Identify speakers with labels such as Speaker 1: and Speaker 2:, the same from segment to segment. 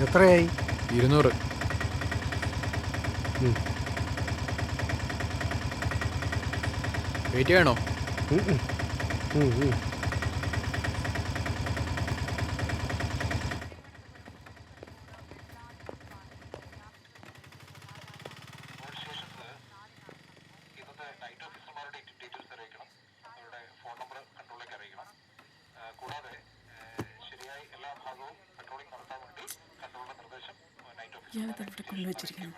Speaker 1: എത്രയായി?
Speaker 2: ഇരുന്നൂറ്. വെയിറ്റ് ചെയ്യണോ
Speaker 1: ഉം, ഉം. ഉം, ഉം.
Speaker 3: ഇയാളത് ഇവിടെ കൊണ്ടുവച്ചിരിക്കണം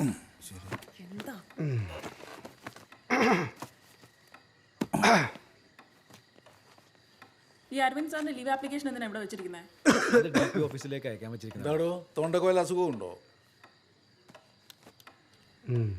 Speaker 3: എന്താ ഈ അരവിന്ദ് സാറിന്റെ ലീവ് ആപ്ലിക്കേഷൻ എന്തിനാ ഇവിടെ വെച്ചിരിക്കുന്നത്
Speaker 2: ഓഫീസിലേക്ക് അയക്കാൻ വെച്ചിരിക്കുന്നത്
Speaker 4: എന്താടോ തൊണ്ടക്കോയിൽ അസുഖമുണ്ടോ
Speaker 1: ഉം.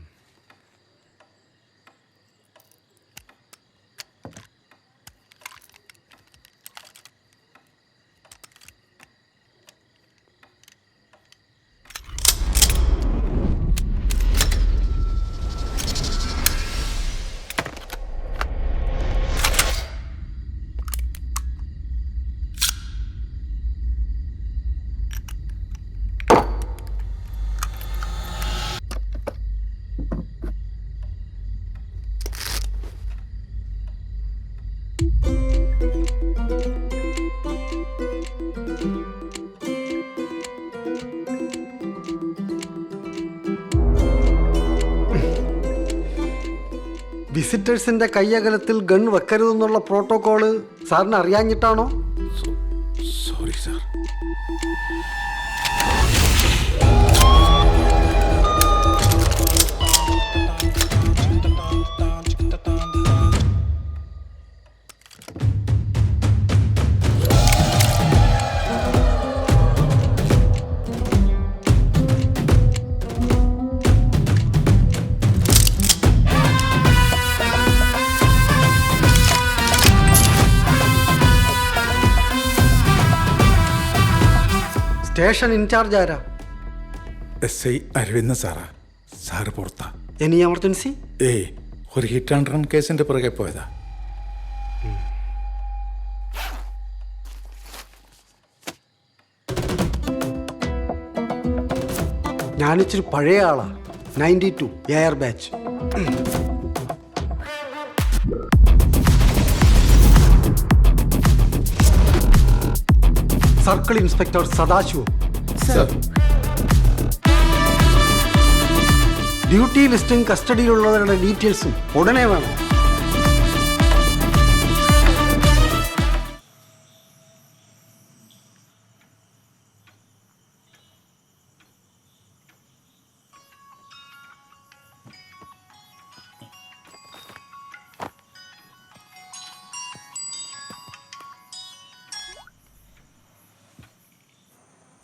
Speaker 1: വിസിറ്റേഴ്സിന്റെ കൈയകലത്തിൽ ഗൺ വെക്കരുതെന്നുള്ള പ്രോട്ടോകോൾ സാറിന് അറിയാഞ്ഞിട്ടാണോ?
Speaker 4: Sorry sir.
Speaker 1: സ്റ്റേഷൻ ഇൻചാർജ് ആരാ?
Speaker 4: എസ് ഐ അരവിന്ദ സാറാ. സാറ് പുറത്താ.
Speaker 1: Any emergency?
Speaker 4: ഏയ് ഒരു ഹിറ്റ് ആൻഡ് റൺ കേസിന്റെ പുറകെ പോയതാ.
Speaker 1: ഞാനിച്ചിരി പഴയ ആളാ. Ninety two year batch. Circle inspector Sadasivam. Duty ലിസ്റ്റും കസ്റ്റഡിയിലുള്ളവരുടെ ഡീറ്റെയിൽസും ഉടനെ വേണം.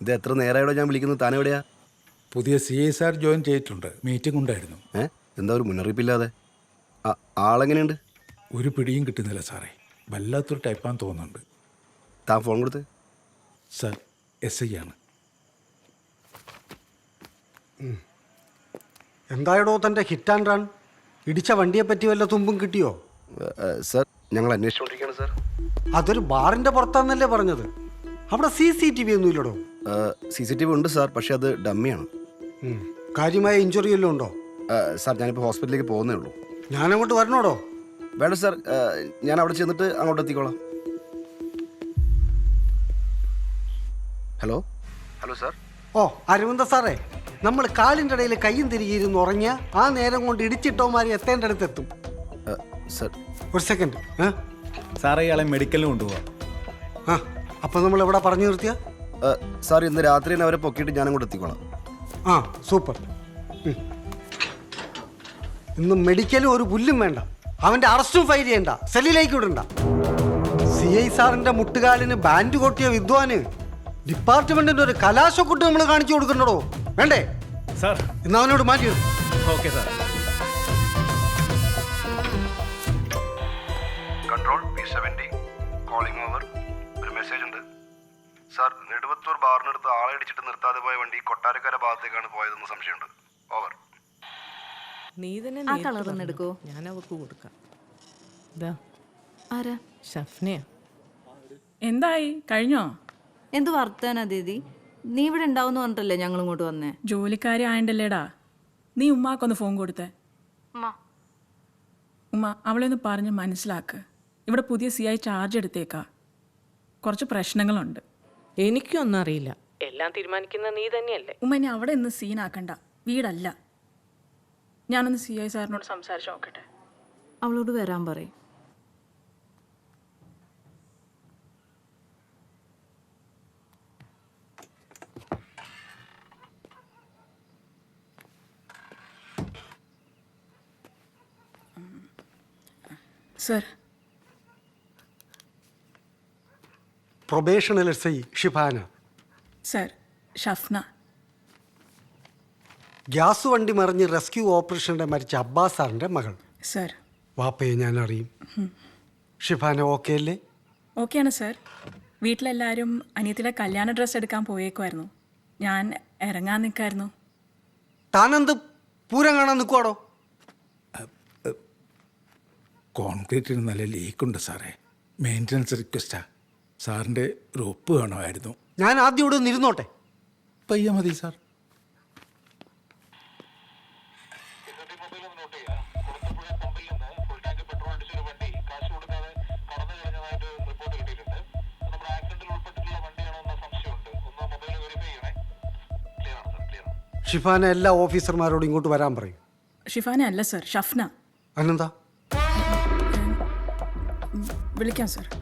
Speaker 5: ഇത് എത്ര നേരമായിടോ ഞാൻ വിളിക്കുന്നത്? താൻ എവിടെയാ
Speaker 4: പുതിയ സി ഐ സാർ ജോയിൻ ചെയ്തിട്ടുണ്ട്. മീറ്റിംഗ് ഉണ്ടായിരുന്നു.
Speaker 5: ഏ? എന്താ ഒരു മുന്നറിയിപ്പില്ലാതെ? ആ ആളെങ്ങനെയുണ്ട്?
Speaker 4: ഒരു പിടിയും കിട്ടുന്നില്ല സാറേ. വല്ലാത്തൊരു ടൈപ്പാന്ന് തോന്നുന്നുണ്ട്.
Speaker 5: താൻ ഫോൺ കൊടുത്ത്?
Speaker 4: സാർ എസ് ഐ ആണ്.
Speaker 1: എന്തായടോ തന്റെ ഹിറ്റ് ആൻഡ് റൺ ഇടിച്ച വണ്ടിയെ പറ്റി വല്ല തുമ്പും കിട്ടിയോ?
Speaker 5: സാർ ഞങ്ങൾ അന്വേഷിച്ചുകൊണ്ടിരിക്കുകയാണ് സാർ.
Speaker 1: അതൊരു ബാറിന്റെ പുറത്താന്നല്ലേ പറഞ്ഞത്? അവിടെ സി സി ടി വി ഒന്നുമില്ലടോ
Speaker 5: സി സി ടി വി ഉണ്ട് സാർ പക്ഷെ അത് ഡമ്മിയാണ്.
Speaker 1: കാര്യമായ ഇഞ്ചുറി എല്ലാം ഉണ്ടോ?
Speaker 5: സാർ ഞാനിപ്പോൾ ഹോസ്പിറ്റലിലേക്ക് പോകുന്നേ ഉള്ളൂ.
Speaker 1: ഞാൻ അങ്ങോട്ട് വരണോടോ?
Speaker 5: വേണ്ട സാർ ഞാൻ അവിടെ ചെന്നിട്ട് അങ്ങോട്ട് എത്തിക്കോളാം. ഹലോ? Hello sir.
Speaker 1: ഓ അരവിന്ദ സാറേ നമ്മൾ കാലിന്റെ ഇടയിൽ കയ്യും തിരികെ ഇരുന്ന് ഉറങ്ങിയ ആ നേരം കൊണ്ട് ഇടിച്ചിട്ടോമാരി എത്തേണ്ട അടുത്ത് എത്തും
Speaker 5: സാർ.
Speaker 1: ഒരു സെക്കൻഡ്
Speaker 2: സാറേ ഇയാളെ മെഡിക്കലിന് കൊണ്ടുപോവാം.
Speaker 1: ആ അപ്പം നമ്മൾ എവിടെ പറഞ്ഞു നിർത്തിയ?
Speaker 5: സാർ ഇന്ന് രാത്രി തന്നെ അവരെ പൊക്കിയിട്ട് ഞാൻ അങ്ങോട്ട് എത്തിക്കോളാം.
Speaker 1: ആ സൂപ്പർ. ഇന്ന് മെഡിക്കലും ഒരു പുല്ലും വേണ്ട. അവന്റെ അറസ്റ്റും ഫയൽ ചെയ്യണ്ട. സെല്ലിലേക്ക് വിടണ്ട. സി ഐ സാറിന്റെ മുട്ടുകാലിന് ബാൻഡ് കൊട്ടിയ വിദ്വാന് ഡിപ്പാർട്ട്മെന്റിന്റെ ഒരു കലാശക്കുട്ട് നമ്മൾ കാണിച്ചു കൊടുക്കണ്ടോ വേണ്ടേ?
Speaker 2: സാർ.
Speaker 1: ഇന്ന് അവനോട് മാറ്റി.
Speaker 2: Okay sir.
Speaker 5: സാർ നെടുവത്തൂർ ബാറിനടുത്ത് ആളെ അടിച്ചിട്ട് നിർത്താതെ പോയ വണ്ടി കൊട്ടാരക്കര ഭാഗത്തേക്കാണ് പോയതെന്ന് സംശയമുണ്ട്. ഓവർ.
Speaker 6: നീ തന്നെ
Speaker 7: ആ
Speaker 6: കളർ
Speaker 7: തന്നെ ഒന്ന് എടുക്കോ?
Speaker 6: ഞാൻ അവക്ക് കൊടുക്കാം. ഇതാ
Speaker 7: ആരാ?
Speaker 6: ഷഫ്നയാ.
Speaker 3: എന്തായി? കഴിഞ്ഞോ?
Speaker 7: എന്ത് വർത്താനാ ദീദി? നീ ഇവിടെ ഉണ്ടാവും പറഞ്ഞിട്ടല്ലേ ഞങ്ങൾ ഇങ്ങോട്ട് വന്നേ?
Speaker 3: ജോലിക്കാരി ആയണ്ടല്ലേടാ? നീ ഉമ്മാക്കൊന്ന് ഫോൺ കൊടുത്തേ. ഉമ്മ. അവളെ ഒന്ന് പറഞ്ഞ് മനസ്സിലാക്ക്. ഇവിടെ പുതിയ സി ഐ ചാർജ് എടുത്തേക്കാ. കുറച്ച് പ്രശ്നങ്ങളുണ്ട്.
Speaker 6: എനിക്കൊന്നും അറിയില്ല എല്ലാം തീരുമാനിക്കുന്ന നീ തന്നെയല്ലേ?
Speaker 3: ഉമ്മനെ അവിടെ നിന്ന് സീനാക്കണ്ട. വീടല്ല. ഞാനൊന്ന് സി ഐ സാറിനോട് സംസാരിച്ച് നോക്കട്ടെ.
Speaker 7: അവളോട് വരാൻ പറയും.
Speaker 3: Sir
Speaker 1: probational S I Shifana
Speaker 3: sir Shafna
Speaker 1: gas വണ്ടി മറിഞ്ഞ് റെസ്ക്യൂ ഓപ്പറേഷനിടെ മരിച്ച അബ്ബാസ് സാറിന്റെ മകൾ.
Speaker 3: സർ
Speaker 1: വാപ്പയെ ഞാൻ അറിയും ഷിഫാന ഓക്കെ അല്ലേ?
Speaker 3: ഓക്കെയാണ് സർ വീട്ടിലെല്ലാവരും അനിയത്തിയുടെ കല്യാണ ഡ്രസ്സ് എടുക്കാൻ പോയേക്കുമായിരുന്നു ഞാൻ ഇറങ്ങാൻ നിൽക്കായിരുന്നു
Speaker 1: താനെന്ത് പൂരം കാണാൻ നിൽക്കുവാടോ
Speaker 4: കോൺക്രീറ്റിന് നല്ല ലീക്കുണ്ട് സാറേ മെയിന്റനൻസ് റിക്വസ്റ്റാ സാറിന്റെ ഒരു ഒപ്പ് വേണമായിരുന്നു.
Speaker 1: ഞാൻ ആദ്യം ഇവിടെ നിന്നിരുന്നോട്ടെ
Speaker 4: പയ്യ മതി സാർ.
Speaker 1: ഷിഫാന എല്ലാ ഓഫീസർമാരോടും ഇങ്ങോട്ട് വരാൻ പറയും.
Speaker 3: ഷിഫാന അല്ല സർ. ഷഫ്ന.
Speaker 1: അനന്താ
Speaker 3: വിളിക്കാം സർ.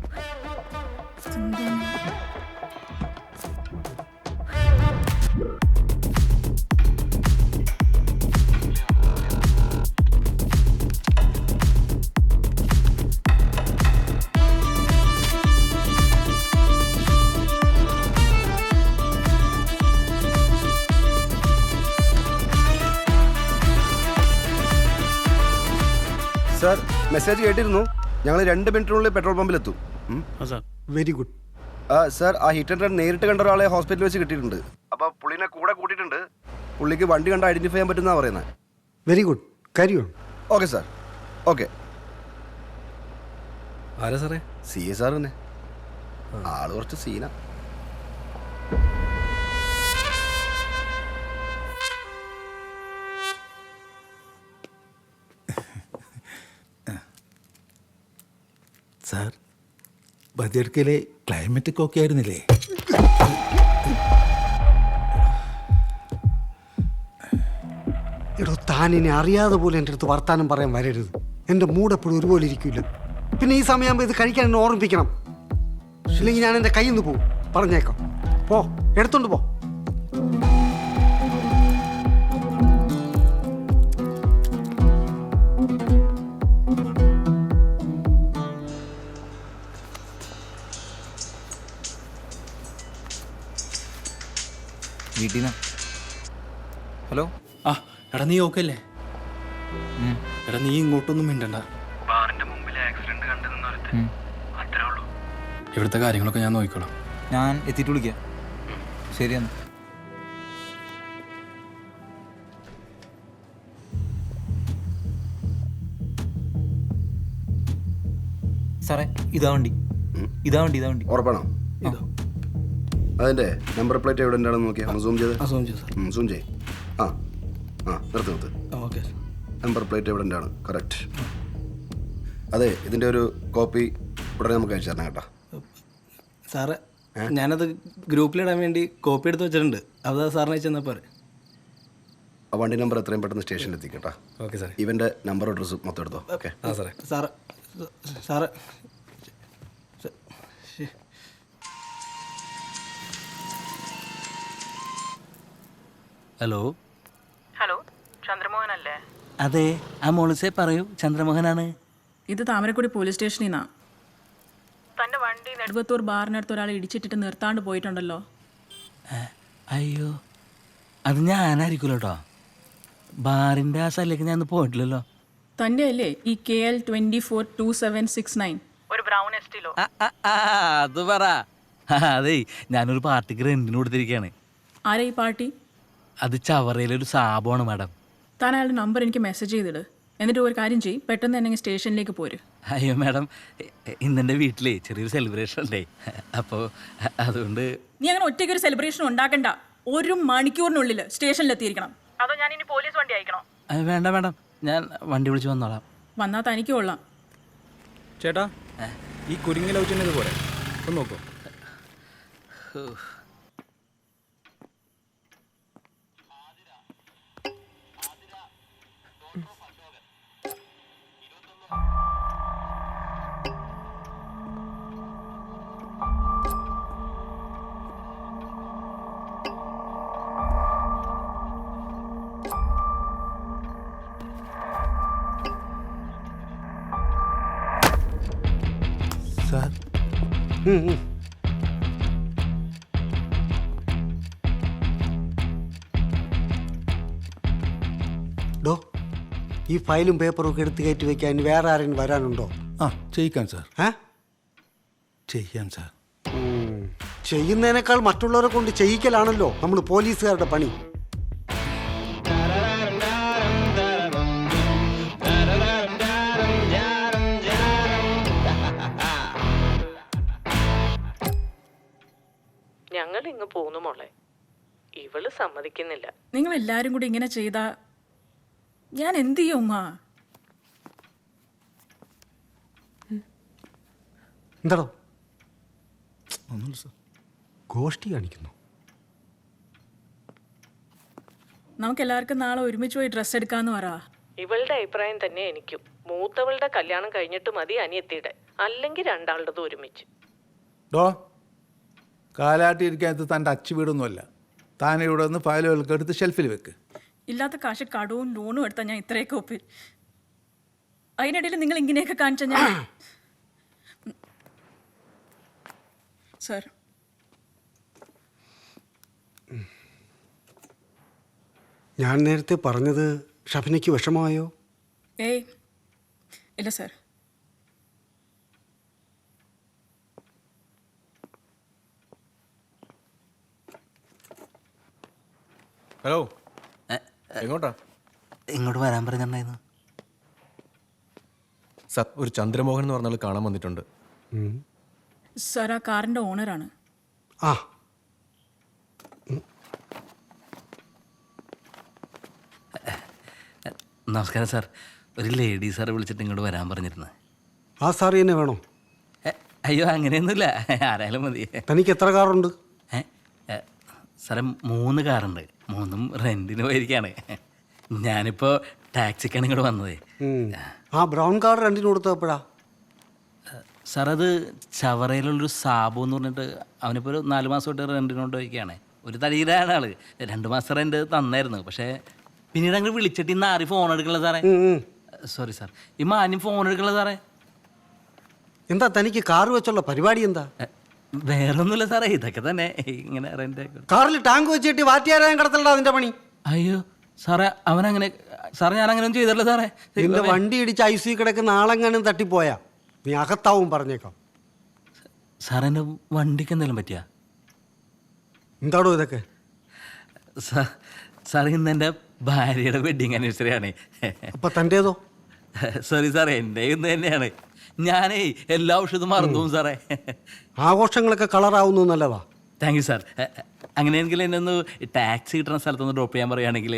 Speaker 5: മെസ്സേജ് കേട്ടിരുന്നു ഞങ്ങൾ രണ്ട് മിനിറ്റിനുള്ളിൽ പെട്രോൾ പമ്പിലെത്തും.
Speaker 1: വെരി ഗുഡ്
Speaker 5: സർ ആ ഹിറ്റ് ആൻഡ് റൺ നേരിട്ട് കണ്ട ഒരാളെ ഹോസ്പിറ്റലിൽ വെച്ച് കിട്ടിയിട്ടുണ്ട്. അപ്പൊ പുള്ളിനെ കൂടെ കൂട്ടിയിട്ടുണ്ട്. പുള്ളിക്ക് വണ്ടി കണ്ട് ഐഡന്റിഫൈ ചെയ്യാൻ പറ്റുന്ന പറയുന്നത്
Speaker 1: വെരി ഗുഡ് കരിയോ
Speaker 5: ഓക്കെ സാർ ഓക്കെ
Speaker 2: ആരാ സാറേ?
Speaker 5: സി എ സാർ തന്നെ. ആൾ കുറച്ച് സീനാ.
Speaker 4: ബദിയടുക്കയിലെ ക്ലൈമറ്റ് ഒക്കെ ആയിരുന്നില്ലേ?
Speaker 1: എടോ താൻ ഇനി അറിയാതെ പോലെ എന്റെ അടുത്ത് വർത്താനം പറയാൻ വരരുത്. എന്റെ മൂഡ് എപ്പോഴും ഒരുപോലെ ഇരിക്കില്ല പിന്നെ ഈ സമയമാകുമ്പോൾ ഇത് കഴിക്കാൻ എന്നെ ഓർമ്മിപ്പിക്കണം. ഇല്ലെങ്കിൽ ഞാൻ എന്റെ കയ്യിൽ നിന്ന് പോകും പറഞ്ഞേക്കാം. പോ എടുത്തോണ്ട് പോ.
Speaker 8: വീട്ടിൽ ഹലോ?
Speaker 9: ആ എടാ നീ ഓക്കെ അല്ലേ? എടാ നീ ഇങ്ങോട്ടൊന്നും മിണ്ടണ്ട.
Speaker 5: ബാറിന്റെ മുമ്പിൽ ആക്സിഡന്റ് കണ്ടെന്ന് അത്രേ ഉള്ളൂ.
Speaker 9: ഇവിടുത്തെ കാര്യങ്ങളൊക്കെ ഞാൻ നോക്കിക്കോളാം.
Speaker 8: ഞാൻ എത്തിയിട്ട് വിളിക്കാം. ശരിയെന്ന്. സാറേ ഇതാ വണ്ടി. ഇതാ വണ്ടി ഇതാ വണ്ടി.
Speaker 5: ഉറപ്പാണോ? അതിന്റെ നമ്പർ പ്ലേറ്റ് എവിടെ ഉണ്ടാണെന്ന് നോക്കിയാ? ഒന്ന് സൂം ചെയ്ത്.
Speaker 9: സൂം ചെയ്ത്
Speaker 5: സൂം ചെയ് ആ ആ നിർത്ത് നിർത്ത്.
Speaker 9: ഓക്കെ
Speaker 5: നമ്പർ പ്ലേറ്റ് എവിടെ ഉണ്ടാണ്? കറക്റ്റ് അതെ ഇതിന്റെ ഒരു കോപ്പി ഉടനെ നമുക്ക് അയച്ചു തരണം കേട്ടോ.
Speaker 9: സാറ് ഞാനത് ഗ്രൂപ്പിലിടാൻ വേണ്ടി കോപ്പി എടുത്ത് വെച്ചിട്ടുണ്ട്. അത് സാറിന് അയച്ചു തന്നാൽ പോരെ.
Speaker 5: ആ വണ്ടി നമ്പർ എത്രയും പെട്ടെന്ന് സ്റ്റേഷനിൽ എത്തിക്കട്ടോ
Speaker 2: ഓക്കെ സാർ
Speaker 5: ഇവന്റെ നമ്പർ അഡ്രസ്സ് മൊത്തം എടുത്തോ. ഓക്കെ
Speaker 2: ആ സാറേ.
Speaker 9: Sir sir.
Speaker 10: Hello?
Speaker 3: Hello Chandramohan അല്ലേ
Speaker 10: അതെ ആ മോളിസെ പറയൂ ചന്ദ്രമോഹനാണ്.
Speaker 3: ഇത് താമരക്കുടി പോലീസ് സ്റ്റേഷനിൽ നിന്നാ തന്റെ വണ്ടി നെടുവത്തൂർ ബാറിനടുത്ത് ഒരാൾ ഇടിച്ചിട്ടിട്ട് നിർത്താണ്ട് പോയിട്ടുണ്ടല്ലോ.
Speaker 10: അയ്യോ അത് ഞാനായിരിക്കുമല്ലോ കേട്ടോ ബാറിന്റെ ആ സ്ഥലത്തേക്ക് ഞാൻ പോയിട്ടില്ലല്ലോ.
Speaker 3: തന്റെ അല്ലേ ഈ K L twenty four two seven six nine ഒരു ബ്രൗൺ എസ്റ്റിലോ?
Speaker 10: ആ, ആ, ആ, അത് പറ. ആ, അതേ ഞാനൊരു പാർട്ടിക്ക് റെന്റിന് കൊടുത്തിരിക്കുകയാണ്
Speaker 3: ആരാ ഈ പാർട്ടി?
Speaker 10: അത് ചവറയിലൊരു സാബമാണ് മാഡം.
Speaker 3: താൻ അയാളുടെ നമ്പർ എനിക്ക് മെസ്സേജ് ചെയ്തിട്. എന്നിട്ട് ഒരു കാര്യം ചെയ്യും. പെട്ടെന്ന് തന്നെ സ്റ്റേഷനിലേക്ക് പോര്.
Speaker 10: അയ്യോ മാഡം. ഇന്നെന്റെ വീട്ടിലേ ചെറിയൊരു സെലിബ്രേഷൻ ഉണ്ടേ. അപ്പോൾ അതുകൊണ്ട്
Speaker 3: നീ അങ്ങനെ ഒറ്റയ്ക്ക് ഒരു സെലിബ്രേഷൻ ഉണ്ടാക്കണ്ട. ഒരു മണിക്കൂറിനുള്ളിൽ സ്റ്റേഷനിലെത്തിയിരിക്കണം അതോ ഞാൻ ഇനി പോലീസ് വണ്ടി അയക്കണോ?
Speaker 10: അയ്യോ, വേണ്ട മാഡം. ഞാൻ വണ്ടി വിളിച്ച് വന്നോളാം.
Speaker 3: വന്നാൽ തനിക്ക് കൊള്ളാം.
Speaker 2: ചേട്ടാ ഈ കുരുങ്ങി ലവ് ചെയ്യുന്നത് പോലെ ഒന്ന് നോക്കൂ.
Speaker 1: ഡോ ഈ ഫയലും പേപ്പറും ഒക്കെ എടുത്ത് കയറ്റി വെക്കാൻ വേറെ ആരെങ്കിലും വരാനുണ്ടോ?
Speaker 4: ആ ചെയ്യിക്കാം സാർ.
Speaker 1: ഏ?
Speaker 4: ചെയ്യാൻ സാർ.
Speaker 1: ചെയ്യുന്നതിനേക്കാൾ മറ്റുള്ളവരെ കൊണ്ട് ചെയ്യിക്കലാണല്ലോ നമ്മൾ പോലീസുകാരുടെ പണി.
Speaker 6: സമ്മതിക്കുന്നില്ല.
Speaker 3: നിങ്ങൾ എല്ലാരും കൂടി ഇങ്ങനെ ചെയ്താ ഞാൻ എന്ത് ചെയ്യും ഉമ്മ?
Speaker 4: ഒന്നുമില്ല സാർ.
Speaker 1: ഗോഷ്ടി കാണിക്കുന്നു.
Speaker 3: നമുക്ക് എല്ലാവർക്കും നാളെ ഒരുമിച്ച് പോയി ഡ്രസ്സ് എടുക്കാന്ന് പറ.
Speaker 6: ഇവളുടെ അഭിപ്രായം തന്നെ എനിക്കും. മൂത്തവളുടെ കല്യാണം കഴിഞ്ഞിട്ട് മതി അനിയത്തിയുടെ. അല്ലെങ്കിൽ രണ്ടാളുടെ ഒരുമിച്ച്.
Speaker 4: ഡോ ഇരിക്കാൻ തന്റെ അച്ചു വീടൊന്നുമല്ല. താൻ ഇവിടെ നിന്ന് ഫയലുകളൊക്കെ എടുത്ത് ഷെൽഫിൽ വെക്ക്.
Speaker 3: ഇല്ലാത്ത കാശ് കടവും ലോണും എടുത്താൽ ഞാൻ ഇത്രയൊക്കെ ഒപ്പിൽ അതിനിടയിൽ നിങ്ങൾ ഇങ്ങനെയൊക്കെ കാണിച്ച ഞാൻ സാർ
Speaker 1: ഞാൻ നേരത്തെ പറഞ്ഞത് ഷഫിനയ്ക്ക് വിഷമമായോ?
Speaker 3: ഏയ്. ഇല്ല സർ
Speaker 2: ഹലോ. എങ്ങോട്ടാ?
Speaker 10: ഇങ്ങോട്ട് വരാൻ പറഞ്ഞിട്ടുണ്ടായിരുന്നു
Speaker 2: സർ ഒരു ചന്ദ്രമോഹൻ എന്ന് പറഞ്ഞാൽ കാണാൻ വന്നിട്ടുണ്ട്.
Speaker 3: സർ ആ കാറിന്റെ ഓണറാണ്.
Speaker 1: ആ.
Speaker 10: നമസ്കാരം സാർ. ഒരു ലേഡി സാർ വിളിച്ചിട്ട് ഇങ്ങോട്ട് വരാൻ പറഞ്ഞിരുന്നു.
Speaker 1: ആ സാർ തന്നെ വേണോ?
Speaker 10: അയ്യോ അങ്ങനെയൊന്നുമില്ല. ആരായാലും മതി.
Speaker 1: തനിക്ക് എത്ര കാറുണ്ട്?
Speaker 10: സാറേ മൂന്ന് കാറുണ്ട്. മൂന്നും റെന്റിന് പോയിരിക്കാണ്. ഞാനിപ്പോ ടാക്സിക്കാണ് ഇങ്ങോട്ട് വന്നത്.
Speaker 1: ആ ബ്രൗൺ കാർ റെന്റിന് കൊടുത്തപ്പോഴാ
Speaker 10: സാർ അത് ചവറയിലുള്ളൊരു സാബു എന്ന് പറഞ്ഞിട്ട് അവനിപ്പോൾ ഒരു നാല് മാസമായിട്ട് റെന്റിനോട്ട് പോയിക്കാണ് ഒരു തടിയിലാണ് ആൾ. രണ്ട് മാസം റെന്റ് തന്നായിരുന്നു. പക്ഷേ പിന്നീട് അങ്ങനെ വിളിച്ചിട്ട് ഇന്ന് ആരും ഫോൺ എടുക്കണില്ല സാറേ. സോറി സാർ ഈ മാനും ഫോൺ എടുക്കണില്ല സാറേ.
Speaker 1: എന്താ തനിക്ക് കാർ വെച്ചുള്ള പരിപാടി എന്താ?
Speaker 10: വേറൊന്നുമില്ല സാറേ ഇതൊക്കെ തന്നെ. ഇങ്ങനെ റെന്റ്
Speaker 1: കാറിൽ ടാങ്ക് വെച്ചിട്ട് വാറ്റിയാരായം കടത്തണ്ട അതിന്റെ പണി?
Speaker 10: അയ്യോ സാറേ അവനങ്ങനെ സാറേ ഞാൻ അങ്ങനെ ഒന്നും ചെയ്തല്ലോ സാറേ.
Speaker 1: നിന്റെ വണ്ടി ഇടിച്ച് ഐ സി കിടക്കുന്ന ആളെങ്ങാനും തട്ടിപ്പോയാ? നീ അകത്താവും പറഞ്ഞേക്കാം.
Speaker 10: സാറേ എന്റെ വണ്ടിക്ക് എന്തെങ്കിലും പറ്റിയാ?
Speaker 1: എന്താടോ ഇതൊക്കെ?
Speaker 10: സാർ സാറേ ഇന്ന് എന്റെ ഭാര്യയുടെ വെഡിങ് ആനിവേഴ്സറി ആണ്.
Speaker 1: അപ്പൊ തന്റെതോ
Speaker 10: സോറി സാറേ എന്റെ ഇന്ന് തന്നെയാണ്. ഞാനേ എല്ലാ ഔഷധവും മറന്നു സാറേ.
Speaker 1: ആഘോഷങ്ങളൊക്കെ കളറാവുന്നു നല്ലതാ.
Speaker 10: താങ്ക് യു സാർ അങ്ങനെയെങ്കിൽ എന്നെ ഒന്ന് ടാക്സി കിട്ടുന്ന സ്ഥലത്തൊന്ന് ഡ്രോപ്പ് ചെയ്യാൻ പറയുകയാണെങ്കിൽ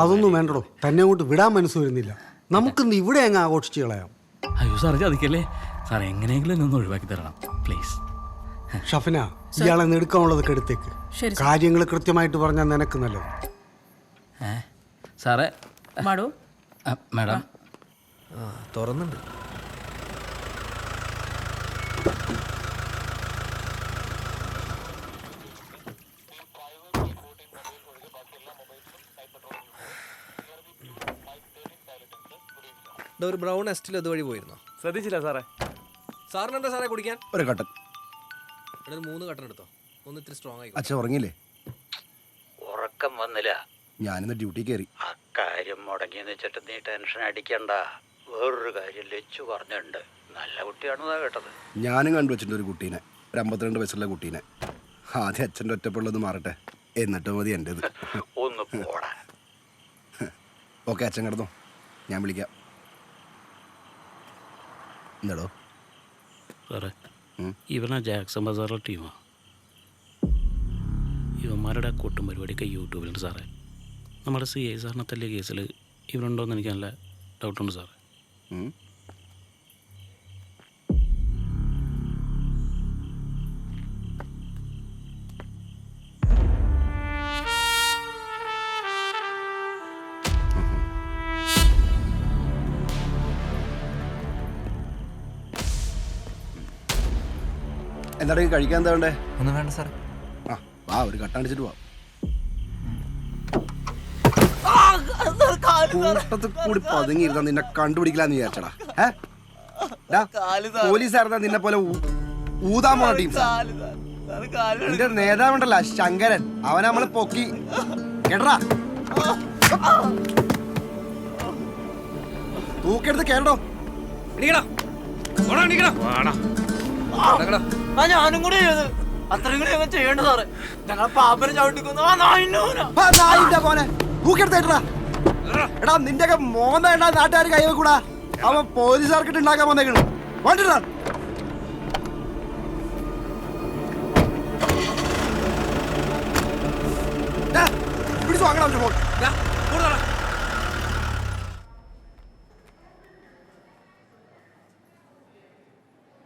Speaker 1: അതൊന്നും വേണ്ടടോ. തന്നെ അങ്ങോട്ട് വിടാൻ മനസ്സ് വരുന്നില്ല. നമുക്കിന്ന് ഇവിടെ അങ്ങ് ആഘോഷിച്ച് കളയാം.
Speaker 10: അയ്യോ സാറേ ചതിക്കല്ലേ? സാർ എങ്ങനെയെങ്കിലും എന്നെ ഒന്ന് ഒഴിവാക്കി തരണം പ്ലീസ്
Speaker 1: ഷഫിന ഇയാളെ നെടുക്കാനുള്ളതൊക്കെ എടുത്തേക്ക്.
Speaker 3: ശരി, സർ.
Speaker 1: കാര്യങ്ങൾ കൃത്യമായിട്ട് പറഞ്ഞാൽ നിനക്ക് നല്ലത്.
Speaker 10: ഏ? സാറേ
Speaker 3: മാഡം?
Speaker 10: ആ,
Speaker 2: തുറന്നുണ്ട്
Speaker 9: ഒരു ബ്രൗൺ എസ്റ്റിൽ അതുവഴി പോയിരുന്നോ.
Speaker 2: ശ്രദ്ധിച്ചില്ല സാറേ.
Speaker 9: സാറിന് എന്താ സാറേ കുടിക്കാൻ?
Speaker 5: ഒരു കട്ടൻ
Speaker 9: ഇവിടെ ഒരു മൂന്ന് കട്ടൻ എടുത്തോ? ഒന്ന് ഇത്തിരി സ്ട്രോങ് ആയി
Speaker 5: അച്ഛൻ ഉറങ്ങിയില്ലേ?
Speaker 10: ഉറക്കം വന്നില്ല.
Speaker 5: ഞാനിന്ന് ഡ്യൂട്ടി കയറി.
Speaker 10: ആ കാര്യം മുടങ്ങിയെന്ന് വെച്ചിട്ട് നീ ടെൻഷൻ അടിക്കണ്ട. വേറൊരു കാര്യം ലച്ചു പറഞ്ഞിട്ടുണ്ട്. നല്ല കുട്ടിയാണെന്നാ കേട്ടത്.
Speaker 5: ഞാനും കണ്ടുവച്ചിട്ടുണ്ട് ഒരു കുട്ടീനെ. ഒരു അമ്പത്തിരണ്ട് വയസ്സുള്ള കുട്ടീനെ. ആദ്യം അച്ഛന്റെ ഒറ്റപ്പുള്ളത് മാറട്ടെ. എന്നിട്ട് മതി എന്റെത്.
Speaker 10: ഒന്ന് പോടാ.
Speaker 5: ഓക്കെ അച്ഛൻ കിടന്നോ. ഞാൻ വിളിക്കാം. എന്താടോ
Speaker 10: സാറേ. ഇവനാ ജാക്സൺ ബസാറിലെ ടീമാ. ഇവന്മാരുടെ കൂട്ടും പരിപാടിയൊക്കെ യൂട്യൂബിലുണ്ട് സാറേ. നമ്മുടെ സി ഐ സാറിനെ തല്ലിയ കേസിൽ ഇവരുണ്ടോയെന്ന് എനിക്ക് നല്ല ഡൗട്ടുണ്ട് സാറേ.
Speaker 5: ഈ കഴിക്കാൻ എന്താ വേണ്ടേ?
Speaker 8: ഒന്നും വേണ്ട സാർ
Speaker 5: ആ വാ ഒരു കട്ടടിച്ചിട്ട് പോവാം. കൂട്ടത്തിൽ കൂടി പതുങ്ങിയിരുന്ന നിന്നെ കണ്ടുപിടിക്കില്ലാന്ന് വിചാരിച്ചടാ. ഏ? പോലീസായിരുന്ന നിന്നെ പോലെ ഊതാൻ പോണ ടീം? നിന്റെ നേതാവുണ്ടല്ല ശങ്കരൻ. അവൻ നമ്മൾ പൊക്കി. കേട്ടടാ? തൂക്കെടുത്ത് കേട്ടോ
Speaker 8: ഞാനും കൂടെ ചെയ്ത്. അത്രയും കൂടി ഞങ്ങൾ ചെയ്യേണ്ട സാറേ. ഞങ്ങളെ പാപ്പനെ ചവിട്ടിക്കുന്നു. ആ നായിന്നൂന
Speaker 5: നായിന്റെ തൂക്കെടുത്തേട്ടാ എടാ നിന്റെയൊക്കെ ഉണ്ടാ നാട്ടുകാർ കൈവെക്കൂടാ അവൻ പോലീസുകാർക്കിട്ട് ഉണ്ടാക്കാൻ വന്നേക്കണു. വേണ്ടിട്ടാ പിടിച്ചു വാങ്ങണം അവന്റെ ഫോൺ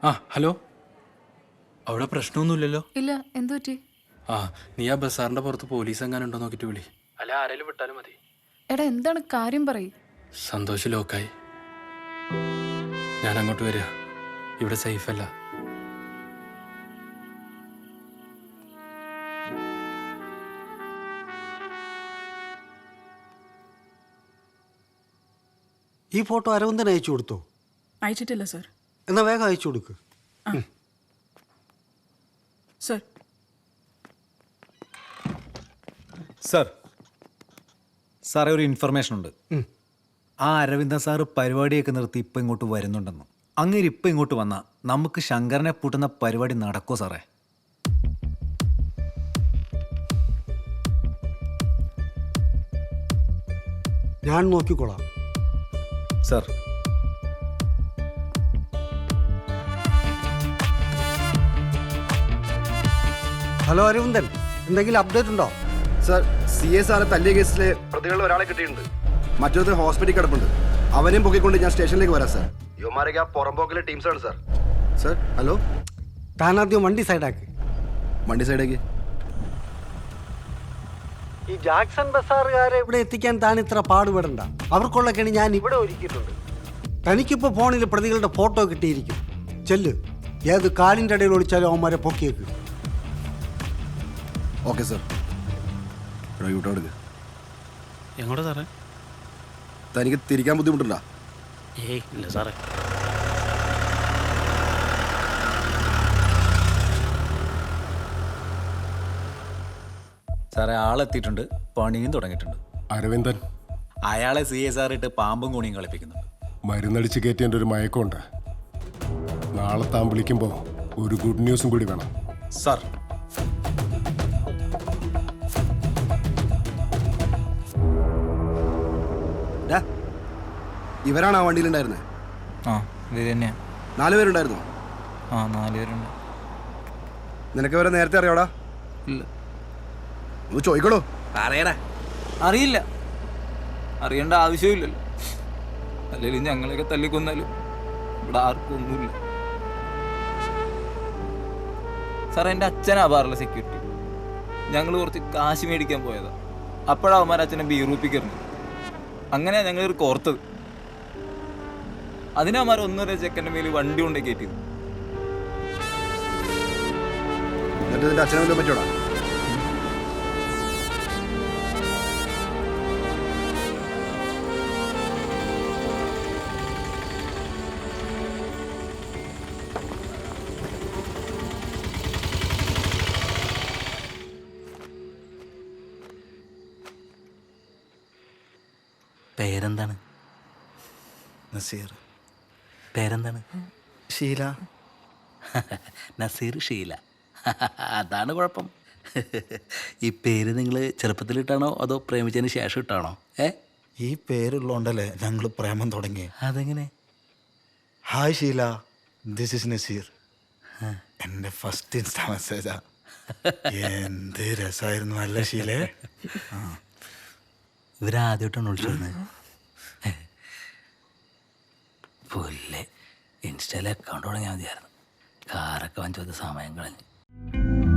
Speaker 2: ആ ഹലോ? അവിടെ പ്രശ്നമൊന്നുമില്ലല്ലോ.
Speaker 7: ഇല്ല എന്തു പറ്റി?
Speaker 2: ആ നീ ആ ബസാറിന്റെ പുറത്ത് പോലീസ് എങ്ങാനും ഉണ്ടോ നോക്കിട്ട് വിളി. അല്ല ആരെങ്കിലും വിട്ടാലും മതി.
Speaker 7: എടാ എന്താണ് കാര്യം പറയ്.
Speaker 2: സന്തോഷ് ലോക്കായി. ഞാൻ അങ്ങോട്ട് വരിക ഇവിടെ സേഫ് അല്ല
Speaker 1: ഈ ഫോട്ടോ അരവിന്ദൻ അയച്ചു കൊടുത്തോ?
Speaker 3: അയച്ചിട്ടില്ല സർ.
Speaker 1: എന്നാ വേഗം അയച്ചു കൊടുക്ക്.
Speaker 3: സർ.
Speaker 11: സർ സാറേ ഒരു ഇൻഫർമേഷൻ ഉണ്ട്. ആ അരവിന്ദൻ സാറ് പരിപാടിയൊക്കെ നിർത്തി ഇപ്പം ഇങ്ങോട്ട് വരുന്നുണ്ടെന്ന്. അങ്ങനെ ഇപ്പം ഇങ്ങോട്ട് വന്നാൽ നമുക്ക് ശങ്കരനെ പൂട്ടുന്ന പരിപാടി നടക്കോ സാറേ?
Speaker 1: ഞാൻ നോക്കിക്കോളാം.
Speaker 11: സർ
Speaker 1: ഹലോ അരവിന്ദൻ എന്തെങ്കിലും അപ്ഡേറ്റ് ഉണ്ടോ?
Speaker 5: സർ സി എസ് സാറെ തല്ലിയ കേസിലെ പ്രതികളിൽ ഒരാളെ കിട്ടിയിട്ടുണ്ട്. മറ്റൊരു ഹോസ്പിറ്റലിൽ കിടപ്പുണ്ട്. അവനെയും പൊക്കിക്കൊണ്ട് ഞാൻ സ്റ്റേഷനിലേക്ക് വരാം സാർ. യുവമാരൊക്കെ ആ പുറമ്പോക്കിലെ ടീംസാണ് സർ. Sir hello?
Speaker 1: താനാദ്യം വണ്ടി സൈഡാക്ക്
Speaker 5: വണ്ടി സൈഡേക്ക്
Speaker 1: ഈ ജാക്സൺ ബസാറുകാരെ ഇവിടെ എത്തിക്കാൻ താൻ ഇത്ര പാടുപെടണ്ട. അവർക്കുള്ള കെണി ഞാൻ ഇവിടെ ഒരുക്കിയിട്ടുണ്ട്. തനിക്കിപ്പോൾ ഫോണിൽ പ്രതികളുടെ ഫോട്ടോ കിട്ടിയിരിക്കും. ചെല്ല്. ഏത് കാലിന്റെ ഇടയിൽ ഒളിച്ചാലും അവന്മാരെ പൊക്കിയേക്ക്.
Speaker 5: Okay sir. എടാ യൂട്ടോ എടുക്ക്.
Speaker 10: എങ്ങോട്ടാ സാറേ?
Speaker 5: തനിക്ക് തിരിക്കാൻ ബുദ്ധിമുട്ടുണ്ടോ?
Speaker 10: ഏയ് ഇല്ല സാറേ.
Speaker 11: സാറേ ആളെത്തിയിട്ടുണ്ട്. പണിയും തുടങ്ങിയിട്ടുണ്ട്.
Speaker 12: അരവിന്ദൻ.
Speaker 11: അയാളെ സി എസ് ആർ ഇട്ട് പാമ്പും കൂണിയും കളിപ്പിക്കുന്നുണ്ട്.
Speaker 12: മരുന്നടിച്ച് കയറ്റിയതിന്റെ ഒരു മയക്കമുണ്ട്. നാളെ താൻ വിളിക്കുമ്പോൾ ഒരു ഗുഡ് ന്യൂസും കൂടി വേണം.
Speaker 11: സാർ
Speaker 5: ഇവരാണ് ആ വണ്ടിയിലുണ്ടായിരുന്നത്
Speaker 8: ആ ഇത് തന്നെയാ.
Speaker 5: നാല് പേരുണ്ടായിരുന്നോ?
Speaker 8: ആ നാല് പേരുണ്ട്.
Speaker 5: നിനക്ക് ഇവരെ നേരത്തെ അറിയാടാ
Speaker 8: ഇല്ല.
Speaker 5: ഒന്ന് ചോദിക്കണോ
Speaker 8: പറയടാ. അറിയില്ല. അറിയേണ്ട ആവശ്യമില്ലല്ലോ. അല്ലെങ്കിൽ ഞങ്ങളെയൊക്കെ തല്ലിക്കൊന്നാലും? ഇവിടെ ആർക്കും ഒന്നുമില്ല. സാറേ എന്റെ അച്ഛനാ ബാറിലെ സെക്യൂരിറ്റി ഞങ്ങൾ കുറച്ച് കാശ് മേടിക്കാൻ പോയതാ. അപ്പോഴാ അവന്മാർ അച്ഛനെ ബീറൂപ്പിക്കറിഞ്ഞു അങ്ങനെയാ ഞങ്ങൾ ഒരു കോർത്തത് അതിനവന്മാർ ഒന്നര ചെക്കന്റെ മേലിൽ വണ്ടി കൊണ്ടേ കയറ്റിയത്.
Speaker 5: എന്നിട്ട് നിന്റെ അച്ഛനെ പറ്റോടാ
Speaker 9: നസീർ.
Speaker 10: പേരെന്താണ്?
Speaker 9: ഷീല
Speaker 10: നസീർ ഷീല അതാണ് കുഴപ്പം. ഈ പേര് നിങ്ങൾ ചെറുപ്പത്തിലിട്ടാണോ അതോ പ്രേമിച്ചതിന് ശേഷം ഇട്ടാണോ? ഏ?
Speaker 13: ഈ പേരുള്ളോണ്ടല്ലേ ഞങ്ങൾ പ്രേമം തുടങ്ങി
Speaker 10: അതെങ്ങനെ?
Speaker 13: Hi Sheela this is Nazeer. എന്റെ ഫസ്റ്റ് ഇൻസ്റ്റാ മെസ്സേജാ. എന്ത് രസമായിരുന്നു അല്ല ഷീലേ
Speaker 10: ഇവരാദ്യമായിട്ടാണ് വിളിച്ചിരുന്നത് പുല്ലേ. ഇൻസ്റ്റയിൽ അക്കൗണ്ട് തുടങ്ങിയാൽ മതിയായിരുന്നു. കാറൊക്കെ വാങ്ങിച്ചു സമയം കളഞ്ഞു.